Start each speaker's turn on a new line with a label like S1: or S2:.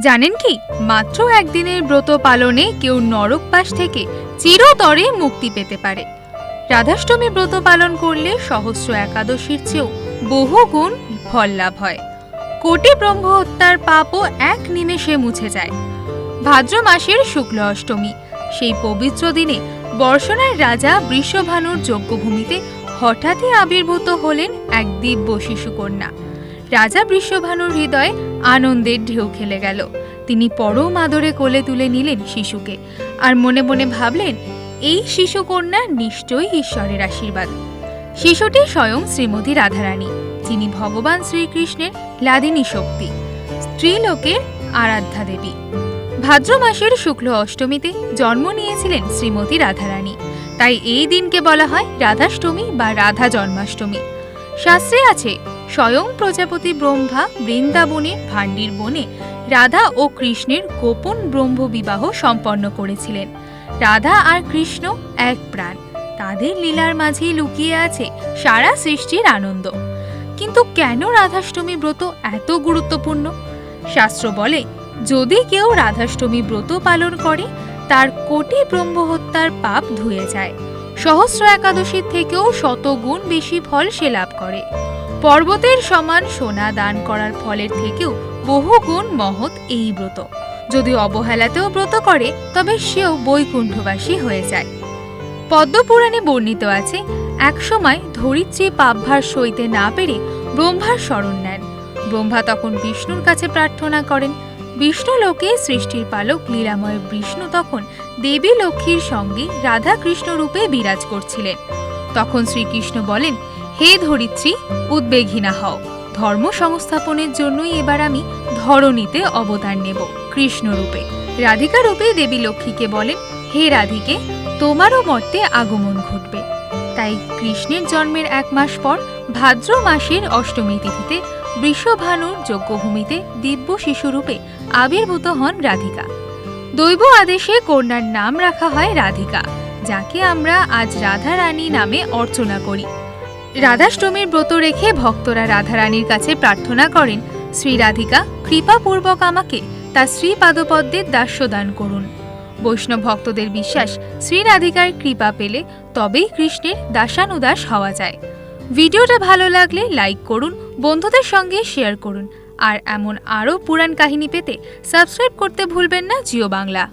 S1: জানেন কি? মাত্র একদিনের ব্রত পালনে কেউ নরকবাস থেকে চিরতরে মুক্তি পেতে পারে। রাধাষ্টমী ব্রত পালন করলে সহস্র একাদশীর চেয়েও বহু গুণ ফল লাভ হয়। কোটি ব্রহ্ম হত্যার পাপও এক নিমেষে মুছে যায়। ভাদ্র মাসের শুক্ল অষ্টমী, সেই পবিত্র দিনে বর্ষণার রাজা বৃষভানুর যজ্ঞভূমিতে হঠাৎই আবির্ভূত হলেন এক দিব্য শিশুকন্যা। রাজা বৃষভানুর হৃদয়ে আনন্দের ঢেউ খেলে গেল। তিনি পরম আদরে কোলে তুলে নিলেন শিশুকে আর মনে মনে ভাবলেন, এই শিশুকন্যা নিশ্চয়ই ঈশ্বরের আশীর্বাদ। শিশুটি স্বয়ং শ্রীমতী রাধারানী, যিনি ভগবান শ্রীকৃষ্ণের লাদিনী শক্তি স্ত্রীলোকের আরাধ্যা দেবী। ভাদ্র মাসের শুক্ল অষ্টমীতে জন্ম নিয়েছিলেন শ্রীমতী রাধারানী। তাই এই দিনকে বলা হয় রাধাষ্টমী বা রাধা জন্মাষ্টমী। শাস্ত্রে আছে স্বয়ং প্রজাপতি ব্রহ্মা বৃন্দাবনের ভান্ডির বনে রাধা ও কৃষ্ণের গোপন ব্রহ্ম বিবাহ সম্পন্ন করেছিলেন। রাধা আর কৃষ্ণ এক প্রাণ। তাদের লীলার মাঝেই লুকিয়ে আছে সারা সৃষ্টির আনন্দ। কিন্তু কেন রাধাষ্টমী ব্রত এত গুরুত্বপূর্ণ? শাস্ত্র বলে, যদি কেউ রাধাষ্টমী ব্রত পালন করে, তার কোটি ব্রহ্মহত্যার পাপ ধুয়ে যায়। সহস্র একাদশীর থেকেও শতগুণ বেশি ফল সে লাভ করে। পর্বতের সমান সোনা দান করার ফলের থেকেও বহু গুণ মহৎ এই ব্রত। যদি অবহেলাতেও ব্রত করে, তবে সেও বৈকুণ্ঠবাসী হয়ে যায়। পদ্মপুরাণে বর্ণিত আছে, একসময় ধরিত্রী পাপভার সইতে না পেরে ব্রহ্মার শরণ নেন। ব্রহ্মা তখন বিষ্ণুর কাছে প্রার্থনা করেন। বিষ্ণু লোকে সৃষ্টির পালক লীলাময় বিষ্ণু তখন দেবী লক্ষ্মীর সঙ্গে রাধা কৃষ্ণ রূপে বিরাজ করছিলেন। তখন শ্রীকৃষ্ণ বলেন হে ধরিত্রী, উদ্বেগহীনা হও। ধর্ম সংস্থাপনের জন্যই এবার আমি ধরণীতে অবতার নেব কৃষ্ণ রূপে রাধিকা রূপে দেবী লক্ষ্মীকে বলেন, হে রাধিকে, তোমারও মর্তে আগমন ঘটবে। তাই কৃষ্ণের জন্মের এক মাস পর ভাদ্র মাসের অষ্টমী তিথিতে বৃষভানুর যজ্ঞভূমিতে দিব্য শিশুরূপে আবির্ভূত হন রাধিকা। দৈব আদেশে কন্যার নাম রাখা হয় রাধিকা, যাকে আমরা আজ রাধা রানী নামে অর্চনা করি। রাধাষ্টমীর ব্রত রেখে ভক্তরা রাধারানীর কাছে প্রার্থনা করেন, শ্রী রাধিকা, কৃপাপূর্বক আমাকে তার শ্রী পাদপদ্মের দাস্য দান করুন। বৈষ্ণব ভক্তদের বিশ্বাস, শ্রী রাধিকার কৃপা পেলে তবেই কৃষ্ণের দাসানুদাস হওয়া যায়। ভিডিওটা ভালো লাগলে লাইক করুন, বন্ধুদের সঙ্গে শেয়ার করুন, আর এমন আরও পুরাণ কাহিনী পেতে সাবস্ক্রাইব করতে ভুলবেন না জিও বাংলা।